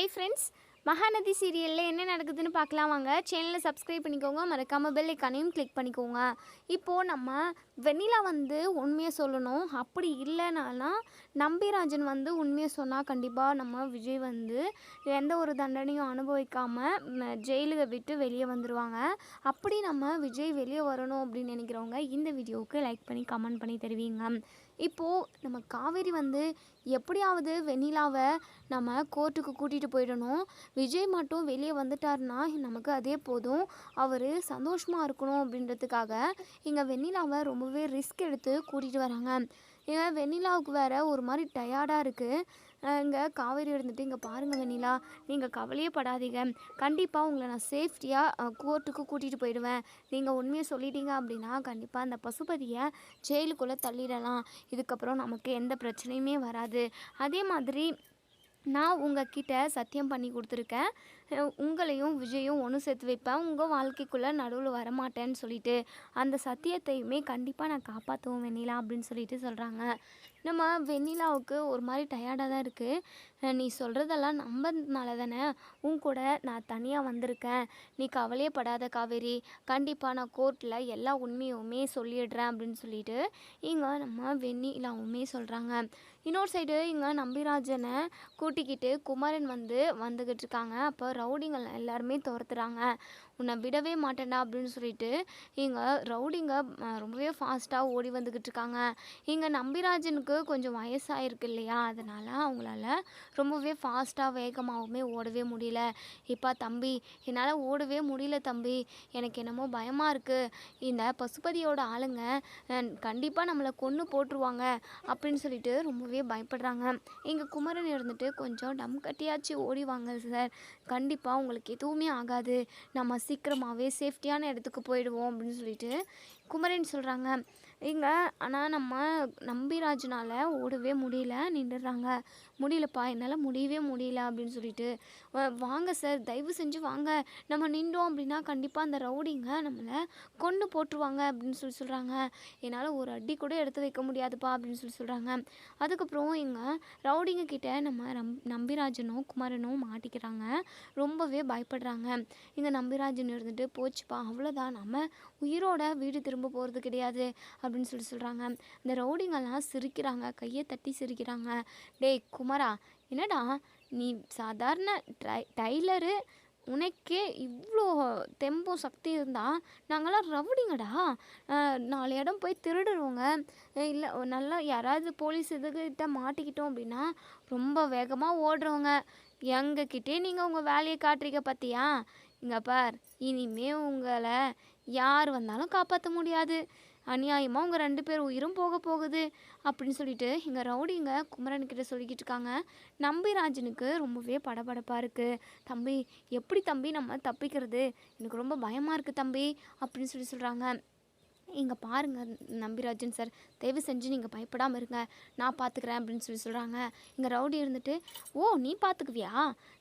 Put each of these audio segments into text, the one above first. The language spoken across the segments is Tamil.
ஹை ஃப்ரெண்ட்ஸ் மகாநதி சீரியலில் என்ன நடக்குதுன்னு பார்க்கலாம் வாங்க. சேனலை சப்ஸ்கிரைப் பண்ணிக்கோங்க. மறக்காமல் பெல் ஐக்கானையும் கிளிக் பண்ணிக்கோங்க. இப்போது நம்ம வெண்ணிலா வந்து உண்மையை சொல்லணும். அப்படி இல்லைனாலாம் நம்பிராஜன் வந்து உண்மையை சொன்னால் கண்டிப்பாக நம்ம விஜய் வந்து எந்த ஒரு தண்டனையும் அனுபவிக்காமல் ஜெயிலுக்கு விட்டு வெளியே வந்துடுவாங்க அப்படி நம்ம விஜய் வெளியே வரணும் அப்படின்னு நினைக்கிறவங்க இந்த வீடியோவுக்கு லைக் பண்ணி கமெண்ட் பண்ணி தருவீங்க. இப்போது நம்ம காவேரி வந்து எப்படியாவது வெண்ணிலாவை நம்ம கோர்ட்டுக்கு கூட்டிகிட்டு போயிடணும். விஜய் மட்டும் வெளியே வந்துட்டாருன்னா நமக்கு அதே போதும். அவர் சந்தோஷமாக இருக்கணும் அப்படின்றதுக்காக இங்கே வெண்ணிலாவை ரொம்பவே ரிஸ்க் எடுத்து கூட்டிகிட்டு வராங்க. ஏன்னா வெண்ணிலாவுக்கு வேறு ஒரு மாதிரி டயர்டாக இருக்குது இங்கே காவேரி இருந்துட்டு இங்கே பாருங்கள் வெண்ணிலா நீங்கள் கவலையே படாதீங்க. கண்டிப்பாக உங்களை நான் சேஃப்டியாக கோர்ட்டுக்கு கூட்டிகிட்டு போயிடுவேன். நீங்கள் உண்மையை சொல்லிட்டீங்க அப்படின்னா கண்டிப்பாக அந்த பசுபதியை ஜெயிலுக்குள்ளே தள்ளிடலாம். இதுக்கப்புறம் நமக்கு எந்த பிரச்சனையுமே வராது. அதே மாதிரி நான் உங்ககிட்ட சத்தியம் பண்ணி கொடுத்துருக்கேன். உங்களையும் விஜயும் ஒன்று சேர்த்து வைப்பேன். உங்கள் வாழ்க்கைக்குள்ளே நடுவில் வரமாட்டேன்னு சொல்லிட்டு அந்த சத்தியத்தையுமே கண்டிப்பாக நான் காப்பாற்றுவேன் வெண்ணிலா அப்படின்னு சொல்லிட்டு சொல்கிறாங்க நம்ம வெண்ணிலாவுக்கு ஒரு மாதிரி டயர்டாக தான் இருக்குது நீ சொல்கிறதெல்லாம் நம்பனால தானே உன் கூட நான் தனியாக வந்திருக்கேன். நீ கவலையே படாத காவேரி. கண்டிப்பாக நான் கோர்ட்டில் எல்லா உண்மையுமே சொல்லிடுறேன் அப்படின்னு சொல்லிட்டு இங்கே நம்ம வெண்ணிலாவுமே சொல்கிறாங்க இன்னொரு சைடு இங்கே நம்பிராஜனை கூட்டிக்கிட்டு குமரன் வந்து வந்துக்கிட்டு இருக்காங்க. அப்போ ரவுடிங்கள் எல்லாருமே துரத்துறாங்க. உன்னை விடவே மாட்டேன்டா அப்படின்னு சொல்லிட்டு இங்கே ரவுடிங்க ரொம்பவே ஃபாஸ்ட்டாக ஓடி வந்துக்கிட்டு இருக்காங்க. இங்கே நம்பிராஜனுக்கு கொஞ்சம் வயசாகிருக்கு இல்லையா? அதனால் அவங்களால ரொம்பவே ஃபாஸ்ட்டாக வேகமாகவுமே ஓடவே முடியல. இப்போ தம்பி என்னால் ஓடவே முடியல தம்பி. எனக்கு என்னமோ பயமாக இருக்குது இந்த பசுபதியோட ஆளுங்க கண்டிப்பாக நம்மளை கொன்று போட்டுருவாங்க அப்படின்னு சொல்லிட்டு ரொம்பவே பயப்படுறாங்க. இங்கே குமரன் இருந்துட்டு கொஞ்சம் டம் கட்டியாச்சு ஓடி வாங்க சார். கண்டிப்பாக உங்களுக்கு எதுவுமே ஆகாது. நம்ம சீக்கிரமாகவே சேஃப்டியான இடத்துக்கு போயிடுவோம் அப்படின்னு சொல்லிட்டு குமரன் சொல்கிறாங்க இங்கே ஆனால் நம்ம நம்பிராஜனால் ஓடவே முடியல நின்றுடுறாங்க முடியலப்பா என்னால் முடியவே முடியல அப்படின்னு சொல்லிட்டு "வ- வாங்க சார் தயவு செஞ்சு வாங்க. நம்ம நின்றோம் அப்படின்னா கண்டிப்பாக அந்த ரவுடிங்க நம்மளை கொன்று போட்டுருவாங்க அப்படின்னு சொல்லி சொல்கிறாங்க என்னால் ஒரு அடி கூட எடுத்து வைக்க முடியாதுப்பா அப்படின்னு சொல்லி சொல்கிறாங்க அதுக்கப்புறம் இங்கே ரவுடிங்க கிட்ட நம்ம ரம் நம்பிராஜனும் குமரனும் மாட்டிக்கிறாங்க. ரொம்பவே பயப்படுறாங்க. இங்கே நம்பிராஜன் இருந்துட்டு போச்சுப்பா அவ்வளோதான் நம்ம உயிரோட வீடு திரும்ப போகிறது கிடையாது. அப்படின்னு சொல்லி சொல்கிறாங்க இந்த ரவுடிங்கெல்லாம் சிரிக்கிறாங்க கையை தட்டி சிரிக்கிறாங்க. டேய் குமார் என்னடா நீ சாதாரண டை டைலரு உனக்கே இவ்வளோ தெம்பும் சக்தி இருந்தால் நாங்களாம் ரவுடிங்கடா. நாலு இடம் போய் திருடுறவங்க. இல்லை நல்லா யாராவது போலீஸ் இதுகிட்ட மாட்டிக்கிட்டோம் அப்படின்னா ரொம்ப வேகமாக ஓடுறவங்க. எங்ககிட்டே நீங்கள் உங்கள் வேலையை காட்டுறீங்க பார்த்தியா இங்கே பார் இனிமே உங்களை யார் வந்தாலும் காப்பாற்ற முடியாது. அநியாயமாக உங்கள் ரெண்டு பேர் உயிரும் போக போகுது அப்படின்னு சொல்லிட்டு இங்கே ரவுடிங்க குமரன்கிட்ட சொல்லிக்கிட்டு இருக்காங்க. நம்பிராஜனுக்கு ரொம்பவே படபடப்பாக இருக்குது தம்பி எப்படி தம்பி நம்ம தப்பிக்கிறது? எனக்கு ரொம்ப பயமாக இருக்குது தம்பி அப்படின்னு சொல்லி சொல்கிறாங்க இங்கே பாருங்கள் நம்பிராஜன் சார் தயவு செஞ்சு நீங்கள் பயப்படாமல் இருங்க. நான் பார்த்துக்கிறேன் அப்படின்னு சொல்லி சொல்கிறாங்க இங்கே ரவுடி இருந்துட்டு ஓ நீ பார்த்துக்குவியா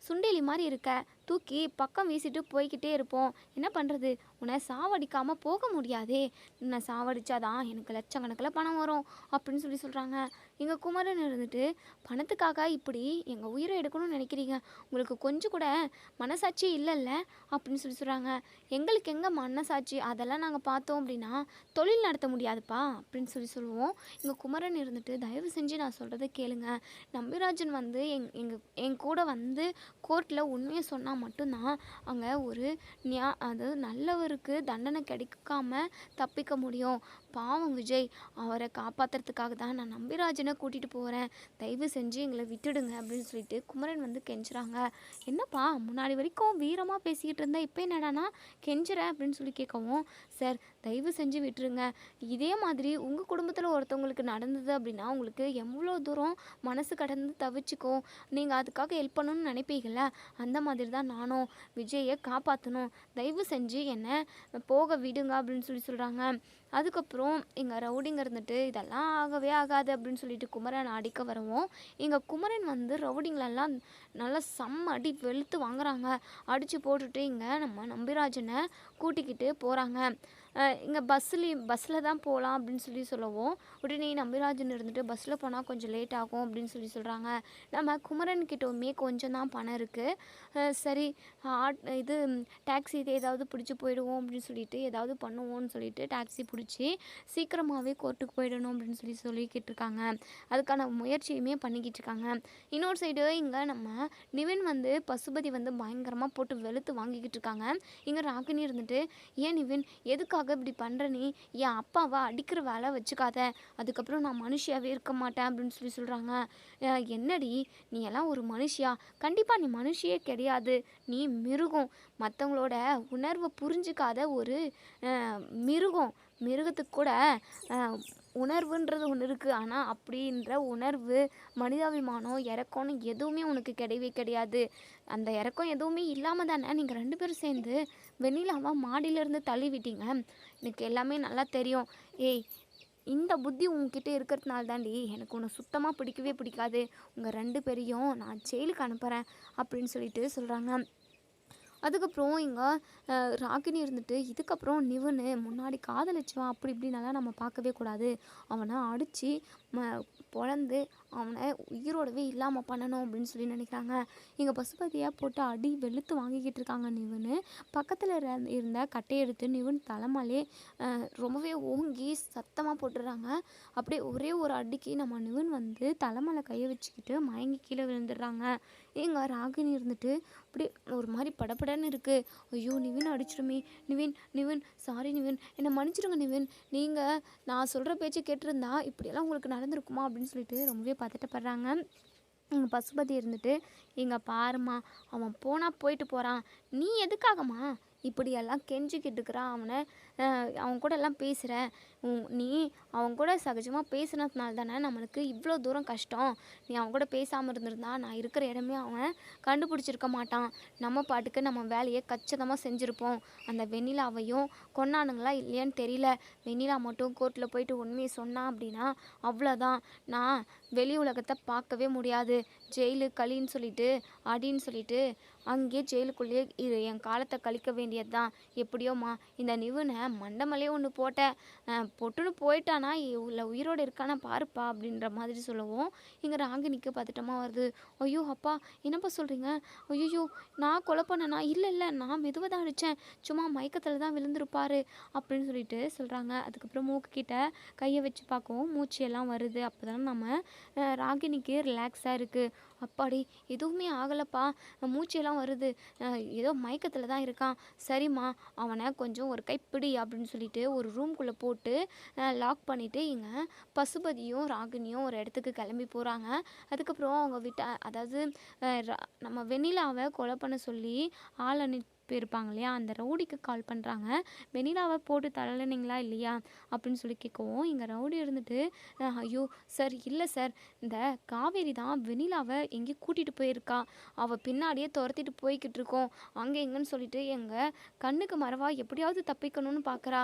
சுண்டேலி மாதிரி இருக்க. தூக்கி பக்கம் வீசிட்டு போய்கிட்டே இருப்போம். என்ன பண்ணுறது உன்னை சாவடிக்காமல் போக முடியாதே. உன்னை சாவடிச்சாதான் எனக்கு லட்சக்கணக்கில் பணம் வரும். அப்படின்னு சொல்லி சொல்கிறாங்க எங்கள் குமரன் இருந்துட்டு பணத்துக்காக இப்படி எங்கள் உயிரை எடுக்கணும்னு நினைக்கிறீங்க? உங்களுக்கு கொஞ்சம் கூட மனசாட்சி இல்லைல்ல? அப்படின்னு சொல்லி சொல்கிறாங்க எங்களுக்கு எங்கே மனசாட்சி? அதெல்லாம் நாங்கள் பார்த்தோம் அப்படின்னா தொழில் நடத்த முடியாதுப்பா அப்படின்னு சொல்லி சொல்லுவோம். எங்கள் குமரன் இருந்துட்டு தயவு செஞ்சு நான் சொல்கிறத கேளுங்க. நம்பிராஜன் வந்து எங் எங்கள் என் கூட வந்து கோர்ட்டில் உண்மையை சொன்னால் மட்டும்தான் அங்கே ஒரு நியா அது நல்லவருக்கு தண்டனை கிடைக்காம தப்பிக்க முடியும். பாவம் விஜய் அவரை காப்பாற்றுறதுக்காக தான் நான் நம்பிராஜனை கூட்டிகிட்டு போகிறேன் தயவு செஞ்சு எங்களை விட்டுடுங்க அப்படின்னு சொல்லிட்டு குமரன் வந்து கெஞ்சுறாங்க. என்னப்பா முன்னாடி வரைக்கும் வீரமாக பேசிக்கிட்டு இருந்தால் இப்போ என்னடானா கெஞ்சுற அப்படின்னு சொல்லி கேட்கவும் சார் தயவு செஞ்சு விட்டுருங்க. இதே மாதிரி உங்கள் குடும்பத்தில் ஒருத்தவங்களுக்கு நடந்தது அப்படின்னா உங்களுக்கு எவ்வளோ தூரம் மனசு கடந்து தவிச்சுக்கும் நீங்கள் அதுக்காக ஹெல்ப் பண்ணணும்னு நினைப்பீங்கள்ல அந்த மாதிரி தான் நானும் விஜயை காப்பாற்றணும் தயவு செஞ்சு என்னை போக விடுங்க அப்படின்னு சொல்லி சொல்கிறாங்க அதுக்கப்புறம் இங்கே ரவுடிங்க இருந்துட்டு இதெல்லாம் ஆகவே ஆகாது அப்படின்னு சொல்லிட்டு குமரன் அடிக்க வரவும். இங்கே குமரன் வந்து ரவுடிங்களெல்லாம் நல்லா செம்ம அடி வெளுத்து வாங்குறாங்க. அடித்து போட்டுட்டு இங்கே நம்ம நம்பிராஜனை கூட்டிக்கிட்டு போகிறாங்க இங்கே பஸ்ஸுலேயும் பஸ்ஸில் தான் போகலாம் அப்படின்னு சொல்லி சொல்லவும் உடனே நம்பிராஜன் இருந்துட்டு பஸ்ஸில் போனால் கொஞ்சம் லேட் ஆகும் அப்படின்னு சொல்லி சொல்கிறாங்க நம்ம குமரன் கிட்டவுமே கொஞ்சம் தான் பணம் இருக்குது சரி ஆட் இது டாக்ஸி இது ஏதாவது பிடிச்சி போயிடுவோம் அப்படின்னு சொல்லிட்டு ஏதாவது பண்ணுவோம்னு சொல்லிட்டு டாக்ஸி பிடிச்சி சீக்கிரமாகவே கோர்ட்டுக்கு போயிடணும் அப்படின்னு சொல்லி சொல்லிக்கிட்டு இருக்காங்க. அதுக்கான முயற்சியுமே பண்ணிக்கிட்டு இருக்காங்க. இன்னொரு சைடு இங்கே நம்ம நிவின் வந்து பசுபதி வந்து பயங்கரமாக போட்டு வெளுத்து வாங்கிக்கிட்டு இருக்காங்க. இங்கே ராகினி இருந்துட்டு ஏன் நிவின் எதுக்காக இப்படி பண்ணுற நீ என் அப்பாவை அடிக்கிற வேலை வச்சுக்காத. அதுக்கப்புறம் நான் மனுஷியாவே இருக்க மாட்டேன் அப்படின்னு சொல்லி சொல்கிறாங்க என்னடி? நீ எல்லாம் ஒரு மனுஷியா? கண்டிப்பாக நீ மனுஷியே கிடையாது. நீ மிருகம். மற்றவங்களோட உணர்வை புரிஞ்சுக்காத ஒரு மிருகம். மிருகத்துக்கு கூட உணர்வுன்றது ஒன்று இருக்குது ஆனால் அப்படின்ற உணர்வு மனிதாபிமானம் இறக்கம்னு எதுவுமே உனக்கு கிடையவே கிடையாது. அந்த இறக்கம் எதுவுமே இல்லாமல் தானே நீங்கள் ரெண்டு பேரும் சேர்ந்து வெண்ணிலாவை மாடியிலேருந்து தள்ளி விட்டீங்க எனக்கு எல்லாமே நல்லா தெரியும். ஏய் இந்த புத்தி உங்ககிட்ட இருக்கிறதுனால தாண்டி எனக்கு உன்னை சுத்தமாக பிடிக்கவே பிடிக்காது. உங்கள் ரெண்டு பேரையும் நான் ஜெயிலுக்கு அனுப்புகிறேன் அப்படின்னு சொல்லிட்டு சொல்கிறாங்க அதுக்கப்புறம் இங்கே ராகினி இருந்துட்டு இதுக்கப்புறம் நிவனு முன்னாடி காதலிச்சுவான் அப்படி இப்படின்னெல்லாம் நம்ம பார்க்கவே கூடாது. அவனை அடித்து ம பொழந்து அவனை உயிரோடவே இல்லாமல் பண்ணணும் அப்படின்னு சொல்லி நினைக்கிறாங்க. இங்கே பசுபதியாக போட்டு அடி வெளுத்து வாங்கிக்கிட்டு இருக்காங்க நிவனு. பக்கத்தில் இருந்த கட்டையை எடுத்து நிவன் தலைமாலே ரொம்பவே ஓங்கி சத்தமாக போட்டுடுறாங்க. அப்படியே ஒரே ஒரு அடிக்கு நம்ம நிவன் வந்து தலைமலை கையை வச்சுக்கிட்டு மயங்கி கீழே விழுந்துடுறாங்க. எங்கள் ராகினி இருந்துட்டு அப்படியே ஒரு மாதிரி படபடன்னு இருக்குது ஐயோ நிவின் அடிச்சிருமே நிவின் நிவின் சாரி நிவின். என்னை மன்னிச்சிடுங்க நிவின். நீங்கள் நான் சொல்கிற பேச்சு கேட்டிருந்தா இப்படியெல்லாம் உங்களுக்கு நடந்திருக்குமா அப்படின்னு சொல்லிட்டு ரொம்பவே பதட்டப்படுறாங்க எங்கள் பசுபதி இருந்துட்டு இங்கே பாரும்மா அவன் போனால் போயிட்டு போகிறான் நீ எதுக்காகம்மா? இப்படியெல்லாம் கெஞ்சிக்கிட்டு இருக்கிறான் அவனை. அவங்க கூட எல்லாம் பேசுகிற நீ அவங்க கூட சகஜமாக பேசுனதுனால தானே நம்மளுக்கு இவ்வளோ தூரம் கஷ்டம். நீ அவங்க கூட பேசாமல் இருந்திருந்தா நான் இருக்கிற இடமே அவன் கண்டுபிடிச்சிருக்க மாட்டான். நம்ம பாட்டுக்கு நம்ம வேலையை கச்சிதமாக செஞ்சுருப்போம். அந்த வெண்ணிலாவையும் கொண்டானுங்களா இல்லையான்னு தெரியல. வெண்ணிலா மட்டும் கோர்ட்டில் போயிட்டு உண்மையை சொன்னான் அப்படின்னா அவ்வளோதான் நான் வெளி உலகத்தை பார்க்கவே முடியாது. ஜெயிலு களின்னு சொல்லிட்டு அடின்னு சொல்லிட்டு அங்கேயே ஜெயிலுக்குள்ளேயே இரு என் காலத்தை கழிக்க வேண்டியது தான் எப்படியோம்மா இந்த நிவுனை மண்டமலே ஒன்று போட்டேன். பொட்டுன்னு போயிட்டானா இல்லை உயிரோடு இருக்கானா பாருப்பா அப்படின்ற மாதிரி சொல்லவும் இங்கே ராகினிக்கு பதட்டமா வருது. ஐயோ அப்பா என்னப்பா சொல்கிறீங்க ஐயோ நான் கொலை பண்ணனா? இல்லை இல்லை நான் மெதுவாக தான் அடித்தேன் சும்மா மயக்கத்தில் தான் விழுந்திருப்பாரு அப்படின்னு சொல்லிட்டு சொல்கிறாங்க அதுக்கப்புறம் மூக்கிட்ட கையை வச்சு பார்க்கவும் மூச்சு எல்லாம் வருது. அப்போ தான் நம்ம ராகினிக்கு ரிலாக்ஸாக இருக்குது அப்பாடி எதுவுமே ஆகலப்பா. மூச்செல்லாம் வருது. ஏதோ மயக்கத்தில் தான் இருக்கான். சரிம்மா அவனை கொஞ்சம் ஒரு கைப்பிடி அப்படின்னு சொல்லிட்டு ஒரு ரூம்குள்ளே போட்டு லாக் பண்ணிவிட்டு இங்கே பசுபதியும் ராகினியும் ஒரு இடத்துக்கு கிளம்பி போகிறாங்க அதுக்கப்புறம் அவங்க விட்ட அதாவது நம்ம வெண்ணிலாவை கொலை பண்ண சொல்லி ஆள் அனுப்பி இருப்பாங்க இல்லையா? அந்த ரவுடிக்கு கால் பண்ணுறாங்க வெனிலாவை போட்டு தள்ளனிங்களா இல்லையா? அப்படின்னு சொல்லி கேட்கவும் இங்கே ரவுடி இருந்துட்டு ஐயோ சார் இல்லை சார். இந்த காவேரி தான் வெனிலாவை எங்கேயும் கூட்டிகிட்டு போயிருக்கா. அவள் பின்னாடியே துரத்திட்டு போய்கிட்டு இருக்கோம். அங்கே எங்கன்னு சொல்லிட்டு எங்கள் கண்ணுக்கு மறவா எப்படியாவது தப்பிக்கணும்னு பார்க்குறா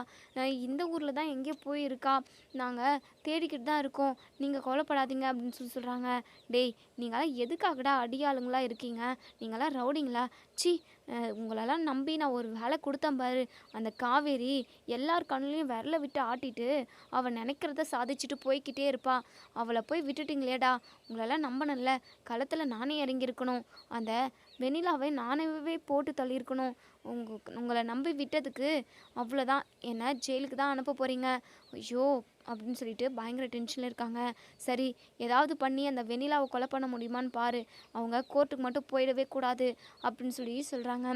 இந்த ஊரில் தான் எங்கேயோ போயிருக்கா. நாங்கள் தேடிக்கிட்டு தான் இருக்கோம். நீங்கள் கொலைப்படாதீங்க அப்படின்னு சொல்லி சொல்கிறாங்க டேய் நீங்களாம் எதுக்காகடா அடியாளுங்களா இருக்கீங்க? நீங்களாம் ரவுடிங்களா? சி உங்களெல்லாம் நம்பி நான் ஒரு வேலை கொடுத்தேன் பாரு. அந்த காவேரி எல்லார் கண்ணுலையும் விரல விட்டு ஆட்டிட்டு அவள் நினைக்கிறத சாதிச்சுட்டு போய்க்கிட்டே இருப்பா. அவளை போய் விட்டுட்டீங்களேடா. உங்களெல்லாம் நம்பணும்ல. களத்தில் நானே இறங்கியிருக்கணும். அந்த வெண்ணிலாவை நானே போட்டு தள்ளியிருக்கணும். உங்கள் உங்களை நம்பி விட்டதுக்கு அவ்வளோதான் என்ன ஜெயிலுக்கு தான் அனுப்ப போகிறீங்க ஐயோ அப்படின்னு சொல்லிட்டு பயங்கர டென்ஷனில் இருக்காங்க. சரி ஏதாவது பண்ணி அந்த வெண்ணிலாவை கொலை பண்ண முடியுமான்னு பாரு. அவங்க கோர்ட்டுக்கு மட்டும் போயிடவே கூடாது அப்படின்னு சொல்லி சொல்கிறாங்க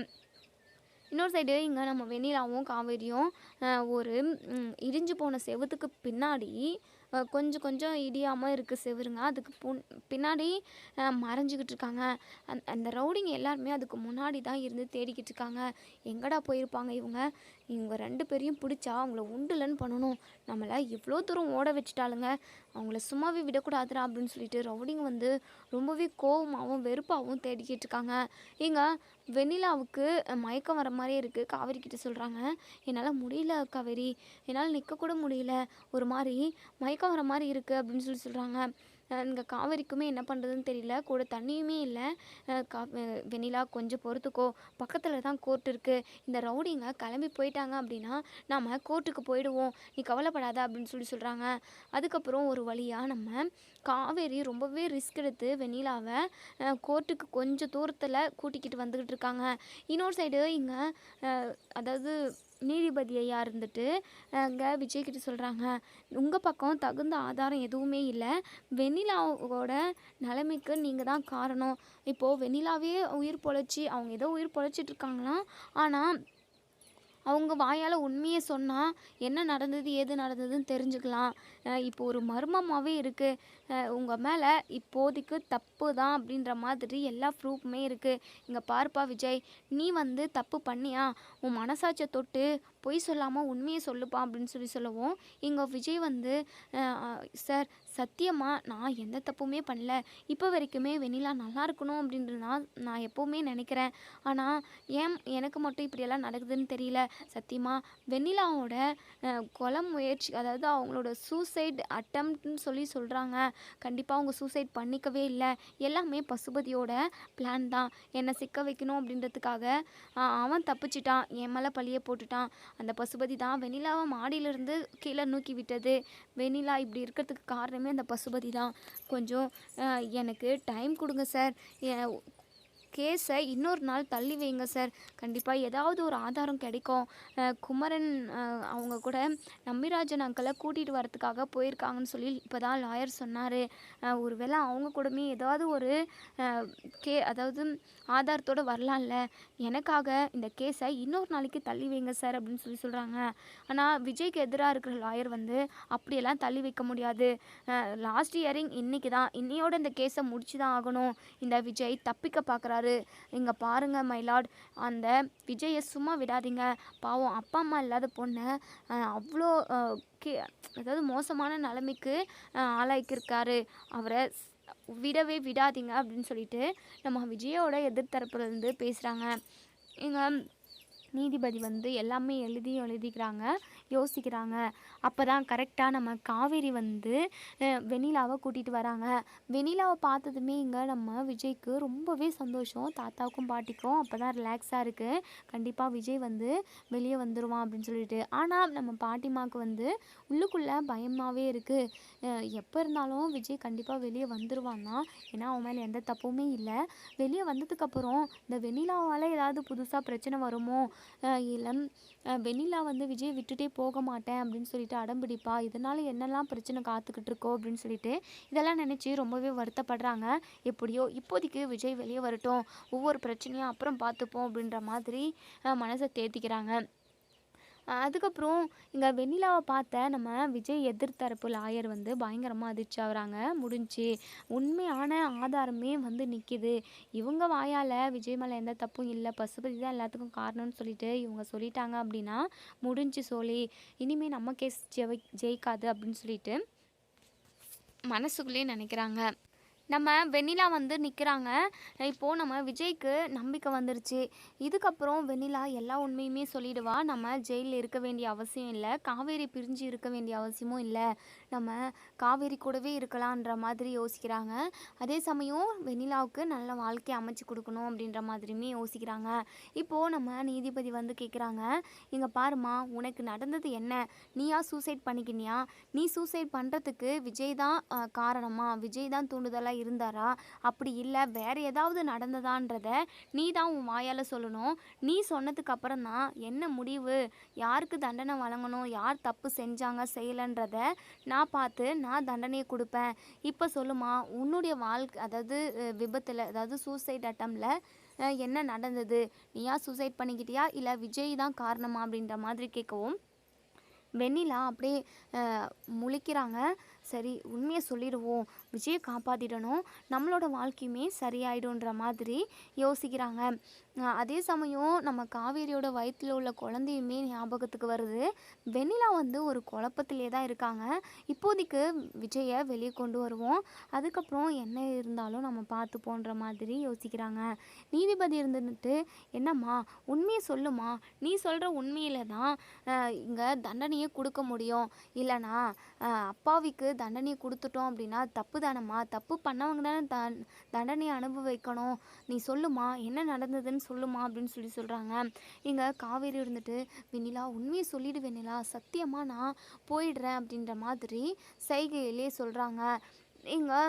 இன்னொரு சைடு இங்கே நம்ம வெண்ணிலாவும் காவேரியும் ஒரு இடிஞ்சு போன செவுத்துக்கு பின்னாடி கொஞ்சம் கொஞ்சம் இடியாமல் இருக்குது செவுருங்க. அதுக்கு புன் பின்னாடி மறைஞ்சிக்கிட்டு இருக்காங்க. அந் அந்த ரவுடிங்க எல்லாருமே அதுக்கு முன்னாடி தான் இருந்து தேடிக்கிட்டு இருக்காங்க. எங்கடா போயிருப்பாங்க இவங்க? இவங்க ரெண்டு பேரையும் பிடிச்சா அவங்கள உண்டுலன்னு பண்ணணும். நம்மளை இவ்வளோ தூரம் ஓட வச்சுட்டாளுங்க. அவங்கள சும்மாவே விடக்கூடாதுரா அப்படின்னு சொல்லிட்டு ரவுடிங்க வந்து ரொம்பவே கோவமாகவும் வெறுப்பாகவும் தேடிக்கிட்டு இருக்காங்க. இங்கே வெண்ணிலாவுக்கு மயக்கம் வர மாதிரியே இருக்குது காவேரி கிட்ட சொல்கிறாங்க என்னால் முடியல காவேரி. என்னால் நிற்கக்கூட முடியல. ஒரு மாதிரி மயக்கம் வர மாதிரி இருக்குது அப்படின்னு சொல்லி சொல்கிறாங்க இங்கே காவேரிக்குமே என்ன பண்ணுறதுன்னு தெரியல. கூட தண்ணியுமே இல்லை. கா வெண்ணிலா கொஞ்சம் பொறுத்துக்கோ. பக்கத்தில் தான் கோர்ட் இருக்குது இந்த ரவுடிங்க கிளம்பி போயிட்டாங்க அப்படின்னா நம்ம கோர்ட்டுக்கு போயிடுவோம். நீ கவலைப்படாத அப்படின்னு சொல்லி சொல்கிறாங்க அதுக்கப்புறம் ஒரு வழியாக நம்ம காவேரி ரொம்பவே ரிஸ்க் எடுத்து வெண்ணிலாவை கோர்ட்டுக்கு கொஞ்சம் தூரத்தில் கூட்டிக்கிட்டு வந்துக்கிட்டு இருக்காங்க. இன்னொரு சைடு இங்கே அதாவது நீதிபதி ஐயா இருந்துட்டு அங்கே விஜய் கிட்ட சொல்கிறாங்க உங்கள் பக்கம் தகுந்த ஆதாரம் எதுவுமே இல்லை. வெண்ணிலாவோட நிலைமைக்கு நீங்கள் தான் காரணம். இப்போது வெண்ணிலாவே உயிர் பொழைச்சி அவங்க ஏதோ உயிர் பொழைச்சிட்டு இருக்காங்களாம். ஆனால் அவங்க வாயால் உண்மையை சொன்னால் என்ன நடந்தது ஏது நடந்ததுன்னு தெரிஞ்சுக்கலாம். இப்போ ஒரு மர்மமாகவே இருக்குது உங்கள் மேலே இப்போதைக்கு தப்பு தான் அப்படின்ற மாதிரி எல்லா ப்ரூஃப்மே இருக்குது இங்கே பார்ப்பா விஜய் நீ வந்து தப்பு பண்ணியா? உன் மனசாட்சியை தொட்டு பொய் சொல்லாமல் உண்மையை சொல்லுப்பா அப்படின்னு சொல்லி சொல்லவும் இங்கே விஜய் வந்து சார் சத்தியமாக நான் எந்த தப்புமே பண்ணல. இப்போ வரைக்குமே வெண்ணிலா நல்லா இருக்கணும் அப்படின்ற நான் நான் எப்போவுமே நினைக்கிறேன். ஆனால் ஏன் எனக்கு மட்டும் இப்படியெல்லாம் நடக்குதுன்னு தெரியல. சத்தியமாக வெண்ணிலாவோட அஹ், கொலை முயற்சி அதாவது அவங்களோட சூசைட் அட்டம்ப்ட்னு சொல்லி சொல்கிறாங்க கண்டிப்பாக அவங்க சூசைட் பண்ணிக்கவே இல்லை. எல்லாமே பசுபதியோட பிளான் தான். என்னை சிக்க வைக்கணும் அப்படின்றதுக்காக அவன் தப்பிச்சிட்டான். என் மேலே பழிய போட்டுட்டான். அந்த பசுபதி தான். வெண்ணிலாவை மாடியிலிருந்து கீழே நூக்கி விட்டது. வெனிலா இப்படி இருக்கிறதுக்கு காரணமே அந்த பசுபதி தான். கொஞ்சம் எனக்கு டைம் கொடுங்க சார் கேஸை இன்னொரு நாள் தள்ளி வைங்க சார் கண்டிப்பாக ஏதாவது ஒரு ஆதாரம் கிடைக்கும். குமரன் அவங்க கூட நம்பிராஜன் அங்கிளை கூட்டிகிட்டு வரதுக்காக போயிருக்காங்கன்னு சொல்லி இப்போ தான் லாயர் சொன்னார் ஒருவேளை அவங்க கூடமே ஏதாவது ஒரு கே அதாவது ஆதாரத்தோடு வரலாம்ல. எனக்காக இந்த கேஸை இன்னொரு நாளைக்கு தள்ளி வைங்க சார் அப்படின்னு சொல்லி சொல்கிறாங்க ஆனால் விஜய்க்கு எதிராக இருக்கிற லாயர் வந்து அப்படியெல்லாம் தள்ளி வைக்க முடியாது. லாஸ்ட் இயரிங் இன்றைக்கி தான் இன்னையோட இந்த கேஸை முடிச்சு தான் ஆகணும். இந்த விஜய் தப்பிக்க பார்க்குறாரு இங்கே பாருங்கள் மயிலாட் அந்த விஜயை சும்மா விடாதீங்க. பாவம் அப்பா அம்மா இல்லாத பொண்ணை அவ்வளோ கே அதாவது மோசமான நிலைமைக்கு ஆளாக்கியிருக்காரு. அவரை விடவே விடாதீங்க அப்படின்னு சொல்லிட்டு நம்ம விஜயோட எதிர்த்தரப்புலேருந்து பேசுகிறாங்க இங்கே நீதிபதி வந்து எல்லாமே எழுதி எழுதிக்கிறாங்க. யோசிக்கிறாங்க. அப்போ தான் கரெக்டாக நம்ம காவேரி வந்து வெண்ணிலாவை கூட்டிகிட்டு வராங்க. வெண்ணிலாவை பார்த்ததுமே இங்கே நம்ம விஜய்க்கு ரொம்பவே சந்தோஷம். தாத்தாவுக்கும் பாட்டிக்கும் அப்போ தான் ரிலாக்ஸாக இருக்குது கண்டிப்பாக விஜய் வந்து வெளியே வந்துடுவான் அப்படின்னு சொல்லிட்டு. ஆனால் நம்ம பாட்டிமாவுக்கு வந்து உள்ளுக்குள்ளே பயமாகவே இருக்குது எப்போ இருந்தாலும் விஜய் கண்டிப்பாக வெளியே வந்துடுவான் தான் ஏன்னா அவன் மேலே எந்த தப்புமே இல்லை. வெளியே வந்ததுக்கப்புறம் இந்த வெண்ணிலாவால் ஏதாவது புதுசாக பிரச்சனை வருமோ? இல்லை வெண்ணிலா வந்து விஜய் விட்டுட்டே போக மாட்டேன் அப்படின்னு சொல்லிட்டு அடம்பிடிப்பா இதனால் என்னெல்லாம் பிரச்சனை காத்துக்கிட்டு இருக்கோ? அப்படின்னு சொல்லிட்டு இதெல்லாம் நினச்சி ரொம்பவே வருத்தப்படுறாங்க. எப்படியோ இப்போதைக்கு விஜய் வெளியே வரட்டும். ஒவ்வொரு பிரச்சனையும் அப்புறம் பார்த்துப்போம் அப்படின்ற மாதிரி மனசை தேத்திக்கிறாங்க. அதுக்கப்புறம் இங்கே வெண்ணிலாவை பார்த்த நம்ம விஜய் எதிர்த்தரப்பு லாயர் வந்து பயங்கரமாக அதிர்ச்சி ஆகுறாங்க முடிஞ்சு உண்மையான ஆதாரமே வந்து நிற்கிது இவங்க வாயால் விஜய் மேலே எந்த தப்பும் இல்லை. பசுபதி தான் எல்லாத்துக்கும் காரணம்னு சொல்லிட்டு இவங்க சொல்லிட்டாங்க அப்படின்னா முடிஞ்சு சொல்லி இனிமேல் நம்ம கேஸ் ஜெயி ஜெயிக்காது அப்படின்னு சொல்லிட்டு மனசுக்குள்ளேயே நினைக்கிறாங்க. நம்ம வெண்ணிலா வந்து நிற்கிறாங்க இப்போது நம்ம விஜய்க்கு நம்பிக்கை வந்துருச்சு. இதுக்கப்புறம் வெண்ணிலா எல்லா உண்மையுமே சொல்லிடுவா. நம்ம ஜெயிலில் இருக்க வேண்டிய அவசியம் இல்லை. காவேரி பிரிஞ்சு இருக்க வேண்டிய அவசியமும் இல்லை. நம்ம காவேரி கூடவே இருக்கலான்ற மாதிரி யோசிக்கிறாங்க. அதே சமயம் வெண்ணிலாவுக்கு நல்ல வாழ்க்கை அமைச்சு கொடுக்கணும் அப்படின்ற மாதிரியுமே யோசிக்கிறாங்க. இப்போது நம்ம நீதிபதி வந்து கேட்குறாங்க இங்கே பாருமா உனக்கு நடந்தது என்ன? நீயா சூசைட் பண்ணிக்கினியா? நீ சூசைட் பண்ணுறதுக்கு விஜய் தான் காரணமா? விஜய் தான் தூண்டுதலாக இருந்தாரா? அப்படி இல்லை வேறு ஏதாவது நடந்ததான்றத நீ தான் உன் வாயால் சொல்லணும். நீ சொன்னதுக்கு அப்புறம் தான் என்ன முடிவு? யாருக்கு தண்டனை வழங்கணும்? யார் தப்பு செஞ்சாங்க செய்யலைன்றத நான் பார்த்து நான் தண்டனையை கொடுப்பேன். இப்போ சொல்லுமா உன்னுடைய வாழ்க்கை அதாவது விபத்தில் அதாவது சூசைட் அட்டமில் என்ன நடந்தது? நீயா சூசைட் பண்ணிக்கிட்டியா? இல்லை விஜய் தான் காரணமா? அப்படின்ற மாதிரி கேட்கவும் வெண்ணிலா அப்படியே முழிக்கிறாங்க. சரி உண்மையை சொல்லிடுவோம். விஜயை காப்பாற்றிடணும் நம்மளோட வாழ்க்கையுமே சரியாயிடும்ன்ற மாதிரி யோசிக்கிறாங்க. அதே சமயம் நம்ம காவேரியோட வயிற்றில் உள்ள குழந்தையுமே ஞாபகத்துக்கு வருது. வெண்ணிலா வந்து ஒரு குழப்பத்திலே தான் இருக்காங்க. இப்போதைக்கு விஜயை வெளியே கொண்டு வருவோம். அதுக்கப்புறம் என்ன இருந்தாலும் நம்ம பார்த்துப்போன்ற மாதிரி யோசிக்கிறாங்க. நீதிபதி இருந்துட்டு என்னம்மா உண்மையை சொல்லுமா நீ சொல்கிற உண்மையில் தான் இங்கே தண்டனை தண்டனையை கொடுக்க முடியும். இல்லைனா அப்பாவிக்கு தண்டனையை கொடுத்துட்டோம் அப்படின்னா தப்பு தானம்மா? தப்பு பண்ணவங்க தானே த தண்டனையை அனுபவிக்கணும். நீ சொல்லுமா என்ன நடந்ததுன்னு சொல்லுமா அப்படின்னு சொல்லி சொல்கிறாங்க இங்கே காவேரி இருந்துட்டு வெண்ணிலா உண்மையை சொல்லிடு வெண்ணிலா. சத்தியமாக நான் போயிடுறேன் அப்படின்ற மாதிரி சைகையிலே சொல்கிறாங்க இங்கே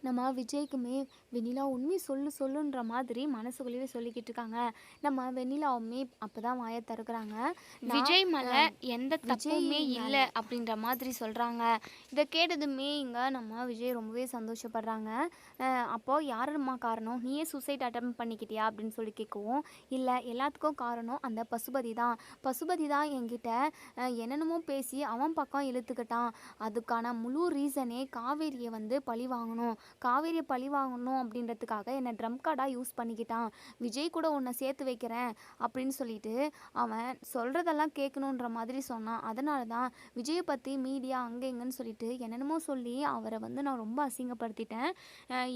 நம்ம விஜய்க்குமே வெண்ணிலா உண்மை சொல்லு சொல்லுன்ற மாதிரி மனசுக்குள்ளேயே சொல்லிக்கிட்டு இருக்காங்க. நம்ம வெண்ணிலாவுமே அப்போ தான் வாயை திறக்கிறாங்க. விஜய் மேல எந்த விஜய் தப்புமே மேல- இல்ல அப்படின்ற மாதிரி சொல்றாங்க. இதை கேட்டதுமே இங்கே நம்ம விஜய் ரொம்பவே சந்தோஷப்படுறாங்க. அஹ் அப்போ யாரும்மா காரணம்? நீயே சூசைட் அட்டம் பண்ணிக்கிட்டியா அப்படின்னு சொல்லி கேட்கவும் இல்லை எல்லாத்துக்கும் காரணம் அந்த பசுபதி தான். பசுபதி தான் என்கிட்ட என்னென்னமோ பேசி அவன் பக்கம் இழுத்துக்கிட்டான். அதுக்கான முழு ரீசனே காவேரியை வந்து பழி வாங்கணும். காவேரியை பழி வாங்கணும் அப்படின்றதுக்காக என்னை ட்ரம் கார்டாக யூஸ் பண்ணிக்கிட்டான். விஜய் கூட உன்னை சேர்த்து வைக்கிறேன் அப்படின்னு சொல்லிட்டு அவன் சொல்கிறதெல்லாம் கேட்கணுன்ற மாதிரி சொன்னான். அதனால தான் விஜயை பற்றி மீடியா அங்கே இங்கேன்னு சொல்லிட்டு என்னென்னமோ சொல்லி அவரை வந்து நான் ரொம்ப அசிங்கப்படுத்திட்டேன்.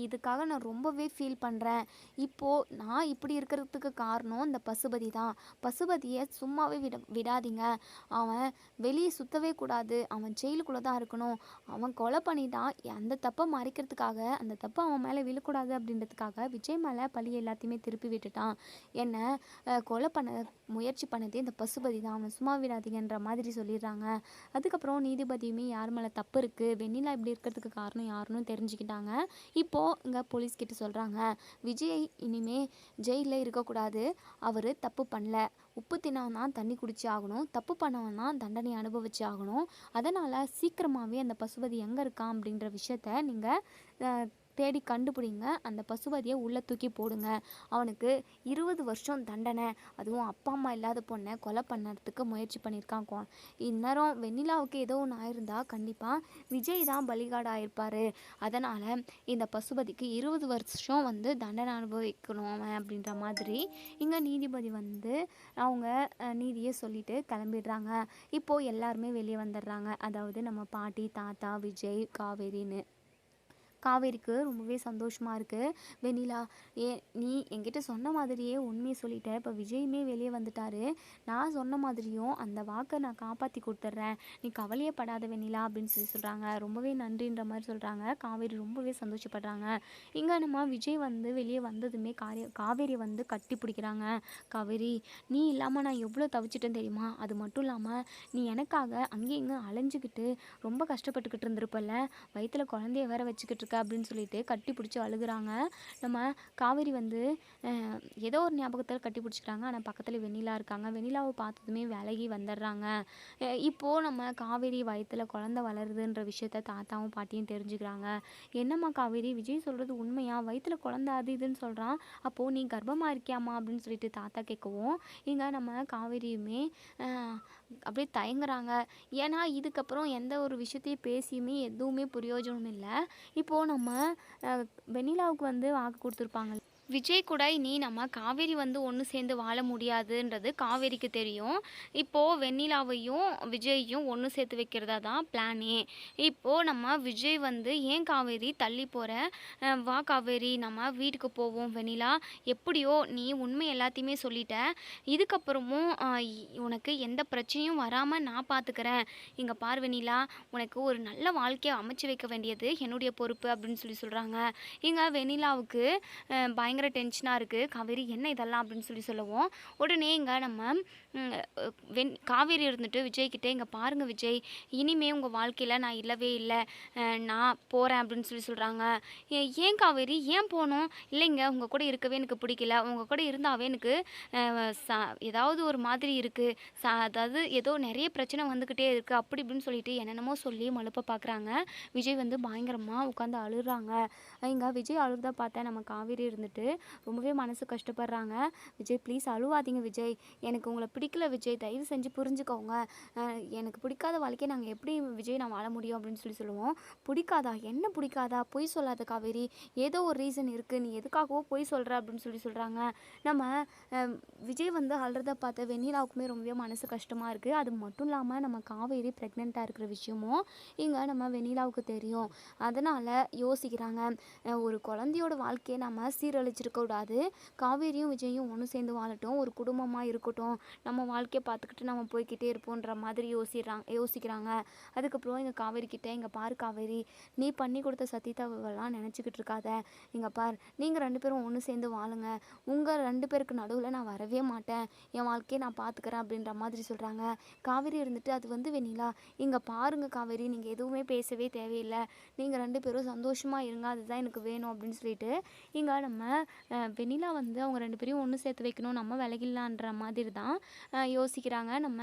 இதுக்காக நான் ரொம்பவே ஃபீல் பண்ணுறேன் இப்போது நான் இப்படி இருக்கிறதுக்கு காரணம் இந்த பசுபதி தான். பசுபதியை சும்மாவே விட விடாதீங்க. அவன் வெளியே சுத்தவே கூடாது. அவன் ஜெயிலுக்குள்ளே தான் இருக்கணும். அவன் கொலை பண்ணிட்டான். அந்த தப்பை மறைக்கிறதுக்காக அந்த தப்பு அவன் மேலே விழக்கூடாது அப்படின்றதுக்காக விஜய் மேலே பழி எல்லாத்தையுமே திருப்பி விட்டுட்டான். என்ன கொலை பண்ண முயற்சி பண்ணதே இந்த பசுபதி தான். அவன் சும்மா விடாதீங்கன்ற மாதிரி சொல்லிடுறாங்க. அதுக்கப்புறம் நீதிபதியுமே யார் மேலே தப்பு இருக்குது வெண்ணிலா இப்படி இருக்கிறதுக்கு காரணம் யாருன்னு தெரிஞ்சுக்கிட்டாங்க. இப்போது இங்கே போலீஸ் கிட்ட சொல்கிறாங்க விஜய் இனிமே ஜெயிலில் இருக்கக்கூடாது. அவர் தப்பு பண்ணல. உப்பு தின்னவன் தான் தண்ணி குடிச்சு ஆகணும். தப்பு பண்ணவன் தான் தண்டனை அனுபவிச்சு ஆகணும். அதனால் சீக்கிரமாகவே அந்த பசுபதி எங்கே இருக்கான் அப்படின்ற விஷயத்த நீங்கள் தேடி கண்டுபிடிங்க. அந்த பசுபதியை உள்ளே தூக்கி போடுங்க. அவனுக்கு இருபது வருஷம் தண்டனை. அதுவும் அப்பா அம்மா இல்லாத பொண்ணை கொலை பண்ணுறதுக்கு முயற்சி பண்ணியிருக்கான் கோ இந்நேரம் வெண்ணிலாவுக்கு ஏதோ ஒன்று ஆயிருந்தா கண்டிப்பாக விஜய் தான் பலிகாடு ஆயிருப்பாரு அதனால் இந்த பசுபதிக்கு இருபது வருஷம் வந்து தண்டனை அனுபவிக்கணும் அவன் அப்படின்ற மாதிரி இங்கே நீதிபதி வந்து அவங்க நீதியை சொல்லிட்டு கிளம்பிடுறாங்க. இப்போது எல்லாருமே வெளியே வந்துடுறாங்க. அதாவது நம்ம பாட்டி தாத்தா விஜய் காவேரின்னு. காவேரிக்கு ரொம்பவே சந்தோஷமாக இருக்குது வெண்ணிலா ஏ நீ என்கிட்ட சொன்ன மாதிரியே உண்மையை சொல்லிட்ட இப்போ விஜயுமே வெளியே வந்துட்டாரு. நான் சொன்ன மாதிரியும் அந்த வாக்கை நான் காப்பாற்றி கொடுத்துட்றேன். நீ கவலையே படாத வெண்ணிலா அப்படின்னு சொல்லி சொல்கிறாங்க ரொம்பவே நன்றின்ற மாதிரி சொல்கிறாங்க காவேரி ரொம்பவே சந்தோஷப்படுறாங்க. இங்கே நம்ம விஜய் வந்து வெளியே வந்ததுமே காரி காவேரி வந்து கட்டி பிடிக்கிறாங்க. காவேரி நீ இல்லாமல் நான் எவ்வளோ தவிச்சிட்டேன் தெரியுமா? அது மட்டும் இல்லாமல் நீ எனக்காக அங்கேயும் இங்கே அலைஞ்சிக்கிட்டு ரொம்ப கஷ்டப்பட்டுக்கிட்டு இருந்திருப்பல்ல? வயிற்றில் குழந்தைய வேற வச்சுக்கிட்டு இருக்க அப்படின்னு சொல்லிட்டு கட்டி பிடிச்சி அழுகுறாங்க. நம்ம காவேரி வந்து ஏதோ ஒரு ஞாபகத்தில் கட்டி பிடிச்சிக்கிறாங்க. ஆனால் பக்கத்தில் வெண்ணிலா இருக்காங்க. வெண்ணிலாவை பார்த்ததுமே விலகி வந்துடுறாங்க. இப்போது இப்போ நம்ம காவேரி வயத்தில் குழந்தை வளருதுன்ற விஷயத்த தாத்தாவும் பாட்டியும் தெரிஞ்சுக்கிறாங்க. என்னம்மா காவேரி விஜய் சொல்கிறது உண்மையா? வயிற்றில் குழந்தை அது இதுன்னு சொல்கிறான் அப்போது நீ கர்ப்பமாக இருக்கியாம்மா அப்படின்னு சொல்லிட்டு தாத்தா கேட்கவும் இங்கே நம்ம காவேரியுமே அப்படியே தயங்குறாங்க. ஏன்னா இதுக்கப்புறம் எந்த ஒரு விஷயத்தையும் பேசியுமே எதுவுமே பிரயோஜனம் இல்லை. இப்போது நம்ம வெண்ணிலாவுக்கு வந்து வாக்கு கொடுத்துருப்பாங்க விஜய் கூட இனி நம்ம காவேரி வந்து ஒன்று சேர்ந்து வாழ முடியாதுன்றது காவேரிக்கு தெரியும். இப்போது வெண்ணிலாவையும் விஜயையும் ஒன்று சேர்த்து வைக்கிறதா தான் பிளானே இப்போது நம்ம விஜய் வந்து ஏன் காவேரி தள்ளி போகிற வா காவேரி நம்ம வீட்டுக்கு போவோம் வெண்ணிலா. எப்படியோ நீ உண்மை எல்லாத்தையுமே சொல்லிட்ட. இதுக்கப்புறமும் உனக்கு எந்த பிரச்சனையும் வராமல் நான் பார்த்துக்கிறேன் இங்கே பார் வெண்ணிலா உனக்கு ஒரு நல்ல வாழ்க்கையை அமைச்சு வைக்க வேண்டியது என்னுடைய பொறுப்பு அப்படின்னு சொல்லி சொல்கிறாங்க இங்கே வெண்ணிலாவுக்கு பயங்கர பயங்கர டென்ஷனாக இருக்குது காவேரி என்ன இதெல்லாம்? அப்படின்னு சொல்லி சொல்லுவோம். உடனே இங்கே நம்ம வெண் காவேரி இருந்துட்டு விஜய்கிட்ட இங்கே பாருங்கள் விஜய் இனிமே உங்கள் வாழ்க்கையில் நான் இல்லவே இல்லை. நான் போகிறேன் அப்படின்னு சொல்லி சொல்கிறாங்க ஏன் காவேரி? ஏன் போகணும் இல்லைங்க உங்கள் கூட இருக்கவே எனக்கு பிடிக்கல. உங்கள் கூட இருந்தாவே எனக்கு சா ஏதாவது ஒரு மாதிரி இருக்குது சா அதாவது ஏதோ நிறைய பிரச்சனை வந்துக்கிட்டே இருக்குது அப்படி இப்படின்னு சொல்லிட்டு என்னென்னமோ சொல்லி மழுப்ப பார்க்குறாங்க விஜய் வந்து பயங்கரமாக உட்காந்து அழுறாங்க. இங்கே விஜய் அழுறத பார்த்தா நம்ம காவேரி இருந்துட்டு ரொம்பவே மனசு கஷ்டப்படுறாங்க. விஜய் ப்ளீஸ் அழுவாதீங்க விஜய். எனக்கு உங்களை பிடிக்கல விஜய். தயவு செஞ்சு புரிஞ்சுக்கோங்க. எனக்கு பிடிக்காத வாழ்க்கையை நாங்கள் எப்படி விஜய் நான் வாழ முடியும் அப்படின்னு சொல்லி சொல்லுவோம். பிடிக்காதா? என்ன பிடிக்காதா? பொய் சொல்லாத காவேரி. ஏதோ ஒரு ரீசன் இருக்குது நீ எதுக்காகவோ பொய் சொல்கிற அப்படின்னு சொல்லி சொல்கிறாங்க நம்ம விஜய் வந்து அழுறத பார்த்த வெண்ணிலாவுக்குமே ரொம்பவே மனசு கஷ்டமாக இருக்குது அது மட்டும் இல்லாமல் நம்ம காவேரி ப்ரெக்னெண்ட்டாக இருக்கிற விஷயமும் இங்கே நம்ம வெண்ணிலாவுக்கு தெரியும். அதனால் யோசிக்கிறாங்க. ஒரு குழந்தையோட வாழ்க்கையை நம்ம சீரழி வச்சுருக்கக்கூடாது. காவேரியும் விஜயும் ஒன்று சேர்ந்து வாழட்டும். ஒரு குடும்பமாக இருக்கட்டும். நம்ம வாழ்க்கையை பார்த்துக்கிட்டு நம்ம போய்க்கிட்டே இருப்போன்ற மாதிரி யோசிக்கிறாங்க யோசிக்கிறாங்க. அதுக்கப்புறம் எங்கள் காவேரி கிட்டே இங்கே பாரு காவேரி நீ பண்ணி கொடுத்த சத்தியத்தாவெல்லாம் நினச்சிக்கிட்டு இருக்காத. இங்கே பார் நீங்கள் ரெண்டு பேரும் ஒன்று சேர்ந்து வாழுங்க. உங்கள் ரெண்டு பேருக்கு நடுவில் நான் வரவே மாட்டேன். என் வாழ்க்கையை நான் பார்த்துக்கிறேன் அப்படின்ற மாதிரி சொல்கிறாங்க காவேரி இருந்துட்டு அது வந்து வெண்ணிலா இங்கே பாருங்க காவேரி நீங்கள் எதுவுமே பேசவே தேவையில்லை. நீங்கள் ரெண்டு பேரும் சந்தோஷமாக இருங்க. அதுதான் எனக்கு வேணும் அப்படின்னு சொல்லிட்டு இங்கே நம்ம வெண்ணிலா வந்து அவங்க ரெண்டு பேரையும் ஒன்று சேர்த்து வைக்கணும் நம்ம விலகிடலான்ற மாதிரி தான் யோசிக்கிறாங்க. நம்ம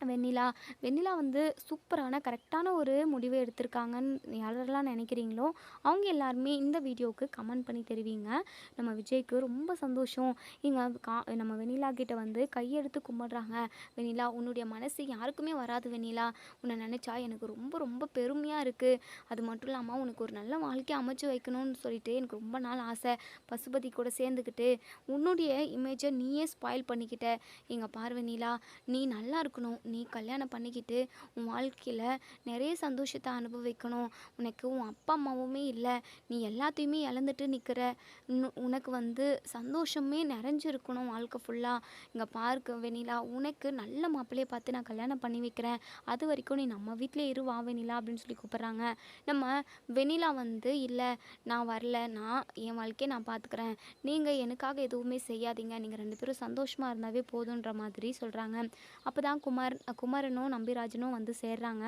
வெண்ணிலா. வெண்ணிலா வந்து சூப்பரான கரெக்டான ஒரு முடிவை எடுத்திருக்காங்கன்னு யாரெல்லாம் நினைக்கிறீங்களோ அவங்க எல்லாருமே இந்த வீடியோவுக்கு கமெண்ட் பண்ணி தெரிவிங்க. நம்ம விஜய்க்கு ரொம்ப சந்தோஷம். இங்கே கா நம்ம வெண்ணிலா கிட்ட வந்து கையெடுத்து கும்பிட்றாங்க. வெண்ணிலா உன்னுடைய மனசு யாருக்குமே வராது வெண்ணிலா. உன்னை நினச்சா எனக்கு ரொம்ப ரொம்ப பெருமையாக இருக்குது அது மட்டும் இல்லாமல் உனக்கு ஒரு நல்ல வாழ்க்கையை அமைச்சு வைக்கணும்னு சொல்லிட்டு எனக்கு ரொம்ப நாள் ஆசை. பசுபதி கூட சேர்ந்துக்கிட்டு உன்னுடைய இமேஜை நீயே ஸ்பாயில் பண்ணிக்கிட்ட. எங்கள் பார்வனிலா நீ நல்லா இருக்கணும். நீ கல்யாணம் பண்ணிக்கிட்டு உன் வாழ்க்கையில் நிறைய சந்தோஷத்தை அனுபவிக்கணும். உனக்கு உன் அப்பா அம்மாவுமே இல்லை. நீ எல்லாத்தையுமே இழந்துட்டு நிற்கிற உனக்கு வந்து சந்தோஷமே நிறைஞ்சிருக்கணும் வாழ்க்கை ஃபுல்லாக இங்கே பார்க்க வெனிலா உனக்கு நல்ல மாப்பிள்ளையை பார்த்து நான் கல்யாணம் பண்ணி வைக்கிறேன். அது வரைக்கும் நீ நம்ம வீட்டிலே இரு வா வெண்ணிலா அப்படின்னு சொல்லி கூப்பிட்றாங்க. நம்ம வெனிலா வந்து இல்லை நான் வரல நான் என் வாழ்க்கையை நான் பார்த்துக்கிறேன் நீங்கள் எனக்காக எதுவுமே செய்யாதீங்க. நீங்கள் ரெண்டு பேரும் சந்தோஷமாக இருந்தாவே போதுன்ற மாதிரி சொல்கிறாங்க அப்போ தான் குமார் குமரனும் நம்பிராஜனும் வந்து சேர்றாங்க.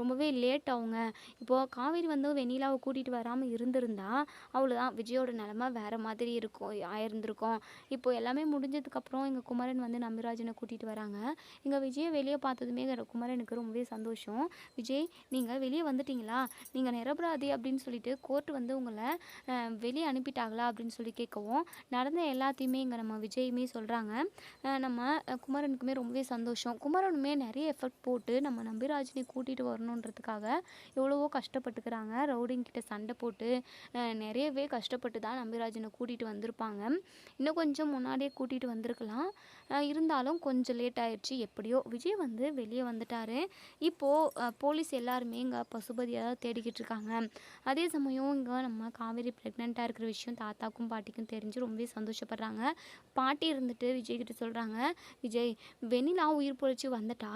ரொம்பவே லேட் ஆகுங்க. இப்போது காவேரி வந்து வெண்ணிலாவை கூட்டிகிட்டு வராமல் இருந்திருந்தா அவ்வளோதான் விஜயோட நிலமை வேறு மாதிரி இருக்கும் ஆயிருந்திருக்கும். இப்போ எல்லாமே முடிஞ்சதுக்கப்புறம் எங்கள் குமரன் வந்து நம்பிராஜனை கூட்டிகிட்டு வராங்க. எங்கள் விஜயை வெளியே பார்த்ததுமே குமரனுக்கு ரொம்பவே சந்தோஷம். விஜய் நீங்கள் வெளியே வந்துட்டீங்களா? நீங்கள் நிரபராதி அப்படின்னு சொல்லிட்டு கோர்ட் வந்து உங்களை வெளியே அனுப்பிட்டாங்களா அப்படின்னு சொல்லி கேட்கவும் நடந்த எல்லாத்தையுமே இங்கே நம்ம விஜயுமே சொல்கிறாங்க நம்ம குமரனுக்குமே ரொம்பவே சந்தோஷம். குமரனுமே நிறைய எஃபர்ட் போட்டு நம்ம நம்பிராஜனை கூட்டிகிட்டு வரணுன்றதுக்காக எவ்வளவோ கஷ்டப்பட்டுக்கிறாங்க. ரவுடிங் கிட்ட சண்டை போட்டு நிறையவே கஷ்டப்பட்டு தான் நம்பிராஜனை கூட்டிகிட்டு வந்திருப்பாங்க. இன்னும் கொஞ்சம் முன்னாடியே கூட்டிகிட்டு வந்திருக்கலாம். இருந்தாலும் கொஞ்சம் லேட் ஆயிடுச்சு. எப்படியோ விஜய் வந்து வெளியே வந்துட்டார். இப்போது போலீஸ் எல்லாருமே இங்கே பசுபதியாக தேடிக்கிட்டு இருக்காங்க. அதே சமயம் இங்கே நம்ம காவேரி ப்ரெக்னெண்ட்டாக இருக்கிற விஷயம் தாத்தாக்கும் பாட்டிக்கும் தெரிஞ்சு ரொம்பவே சந்தோஷப்படுறாங்க. பாட்டி இருந்துட்டு விஜய் கிட்ட சொல்கிறாங்க விஜய் வெண்ணிலா உயிர் பொழிச்சு வந்த வந்துட்டா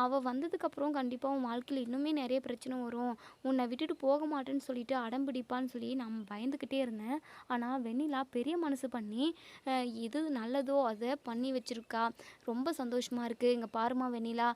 அவள் வந்ததுக்கப்புறம் கண்டிப்பாக உன் வாழ்க்கையில் இன்னுமே நிறைய பிரச்சனை வரும். உன்னை விட்டுட்டு போக மாட்டேன்னு சொல்லிட்டு அடம் பிடிப்பான்னு சொல்லி நான் பயந்துக்கிட்டே இருந்தேன். ஆனால் வெண்ணிலா பெரிய மனசு பண்ணி எது நல்லதோ அதை பண்ணி வச்சுருக்கா. ரொம்ப சந்தோஷமாக இருக்குது இங்கே பாருமா வெண்ணிலா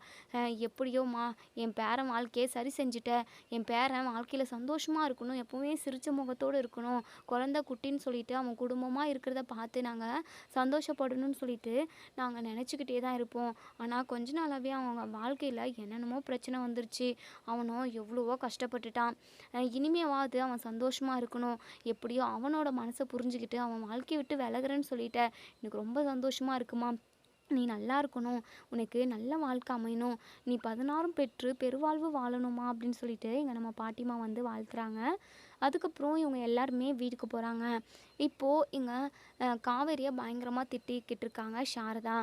எப்படியோம்மா என் பேரன் வாழ்க்கையை சரி செஞ்சுட்டேன் என் பேரன் வாழ்க்கையில் சந்தோஷமாக இருக்கணும். எப்போவுமே சிரிச்ச முகத்தோடு இருக்கணும். குழந்த குட்டின்னு சொல்லிட்டு அவன் குடும்பமாக இருக்கிறத பார்த்து நாங்கள் சந்தோஷப்படணும்னு சொல்லிட்டு நாங்கள் நினச்சிக்கிட்டே தான் இருப்போம். ஆனால் கொஞ்ச நாளாக நாளாகவே அவங்க வாழ்க்கையில் என்னென்னமோ பிரச்சனை வந்துருச்சு. அவனும் எவ்வளவோ கஷ்டப்பட்டுட்டான். அஹ் இனிமேவாவது அவன் சந்தோஷமாக இருக்கணும். எப்படியோ அவனோட மனசை புரிஞ்சுக்கிட்டு அவன் வாழ்க்கையை விட்டு விலகுறேன்னு சொல்லிட்ட எனக்கு ரொம்ப சந்தோஷமாக இருக்குமா? நீ நல்லா இருக்கணும். உனக்கு நல்ல வாழ்க்கை அமையணும். நீ பதினாறும் பெற்று பெருவாழ்வு வாழணுமா? அப்படின்னு சொல்லிட்டு இங்கே நம்ம பாட்டிமா வந்து வாழ்த்துறாங்க. அதுக்கப்புறம் இவங்க எல்லாருமே வீட்டுக்கு போகிறாங்க இப்போது இங்கே காவேரியை பயங்கரமாக திட்டிக்கிட்டு இருக்காங்க சாரதா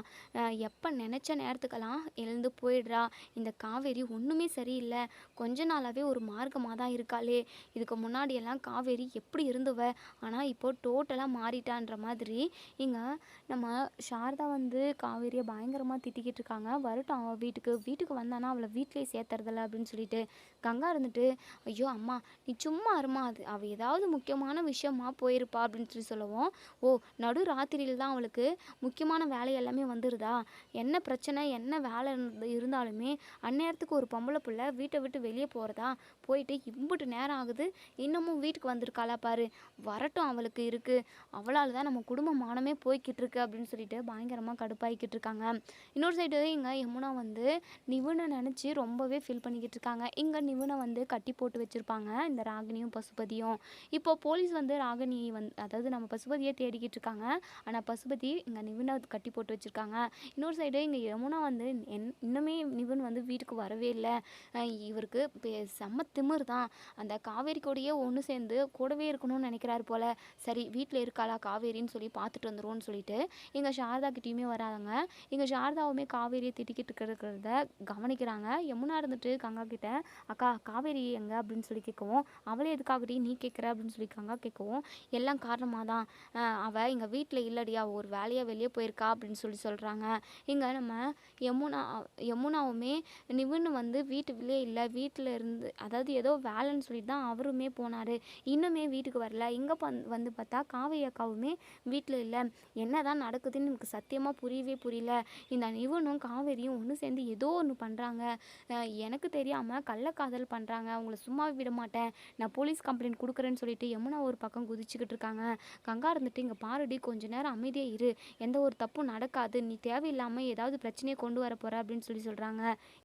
எப்போ நினச்ச நேரத்துக்கெல்லாம் எழுந்து போயிடுறா. இந்த காவேரி ஒன்றுமே சரியில்லை. கொஞ்ச நாளாகவே ஒரு மார்க்கமாக தான் இருக்காளே. இதுக்கு முன்னாடியெல்லாம் காவேரி எப்படி இருந்துவ? ஆனால் இப்போது டோட்டலாக மாறிட்டான்ற மாதிரி இங்கே நம்ம சாரதா வந்து காவேரியை பயங்கரமாக திட்டிக்கிட்டு இருக்காங்க வரட்டும் அவள் வீட்டுக்கு. வீட்டுக்கு வந்தானா அவளை வீட்டிலே சேர்த்துறதில்ல அப்படின்னு சொல்லிட்டு கங்கா இருந்துட்டு ஐயோ அம்மா நீ சும்மா அருமா அது அவள் ஏதாவது முக்கியமான விஷயமா போயிருப்பா அப்படின்னு சொல்லி சொல்லுவோம். ஓ நடு ராத்திரியில் தான் அவளுக்கு முக்கியமான வேலை எல்லாமே வந்துடுதா என்ன பிரச்சனை? என்ன வேலை இருந்தாலுமே அந்நேரத்துக்கு ஒரு பொம்பளை பிள்ளை வீட்டை விட்டு வெளியே போகிறதா போயிட்டு இம்புட்டு நேரம் ஆகுது. இன்னமும் வீட்டுக்கு வந்திருக்காளா பாரு. வரட்டும் அவளுக்கு இருக்குது அவளால் தான் நம்ம குடும்ப மானமே போய்கிட்டு இருக்கு அப்படின்னு சொல்லிட்டு பயங்கரமாக கடுப்பாயிக்கிட்டு இருக்காங்க. இன்னொரு சைடு இங்கே யமுனா வந்து நிவுனை நினச்சி ரொம்பவே ஃபீல் பண்ணிக்கிட்டு இருக்காங்க. இங்கே நிவுனை வந்து கட்டி போட்டு வச்சுருப்பாங்க. இந்த ராகினியும் பசு பசுபதியும். இப்போ போலீஸ் வந்து ராகினி வந்து அதாவது நம்ம பசுபதியை தேடிக்கிட்டு இருக்காங்க. ஆனால் பசுபதி இங்கே நிவினை கட்டி போட்டு வச்சுருக்காங்க. இன்னொரு சைடு இங்கே யமுனா வந்து என் இன்னுமே நிவின் வந்து வீட்டுக்கு வரவே இல்லை. இவருக்கு பெ- செம்ம திமிர் தான். அந்த காவேரி கூடயே ஒன்று சேர்ந்து கூடவே இருக்கணும்னு நினைக்கிறாரு போல். சரி வீட்டில் இருக்காளா காவேரின்னு சொல்லி பார்த்துட்டு வந்துருவோம்னு சொல்லிட்டு இங்கே சாரதா கிட்டேயுமே வராங்க. இங்கே சாரதாவுமே காவேரியை திட்டிக்கிட்டு இருக்கிறத கவனிக்கிறாங்க. யமுனா இருந்துட்டு கங்கா கிட்ட அக்கா காவேரி எங்க? அப்படின்னு சொல்லி கேட்கவும் அவளே எதுக்காக மாதிரி நீ கேட்குற அப்படின்னு சொல்லி கங்கா கேட்கவும் எல்லாம் காரணமாக தான் அவள் எங்கள் வீட்டில் இல்லடியா ஒரு வேலையாக வெளியே போயிருக்கா அப்படின்னு சொல்லி சொல்கிறாங்க இங்கே நம்ம யமுனா யமுனாவுமே நிவுன்னு வந்து வீட்டுக்குள்ளே இல்லை. வீட்டில் இருந்து அதாவது ஏதோ வேலைன்னு சொல்லிட்டு தான் அவருமே போனார். இன்னுமே வீட்டுக்கு வரல. இங்கே வந்து பார்த்தா காவேரி அக்காவுமே வீட்டில் இல்லை. என்ன தான் நடக்குதுன்னு எனக்கு சத்தியமாக புரியவே புரியல. இந்த நிவுனும் காவேரியும் ஒன்று சேர்ந்து ஏதோ ஒன்று பண்ணுறாங்க எனக்கு தெரியாமல் கள்ளக்காதல் பண்ணுறாங்க அவங்கள சும்மா விட மாட்டேன். நான் போலீஸ் கம்ப்ளைண்ட் கொடுக்குறேன்னு சொல்லிட்டு யமுனா ஒரு பக்கம் குதிச்சுக்கிட்டு இருக்காங்க. கங்கா இருந்துட்டு இங்கே பாருடி கொஞ்ச நேரம் அமைதியாக இரு. எந்த ஒரு தப்பும் நடக்காது. நீ தேவையில்லாமல் ஏதாவது பிரச்சனையை கொண்டு வர போகிற அப்படின்னு சொல்லி சொல்கிறாங்க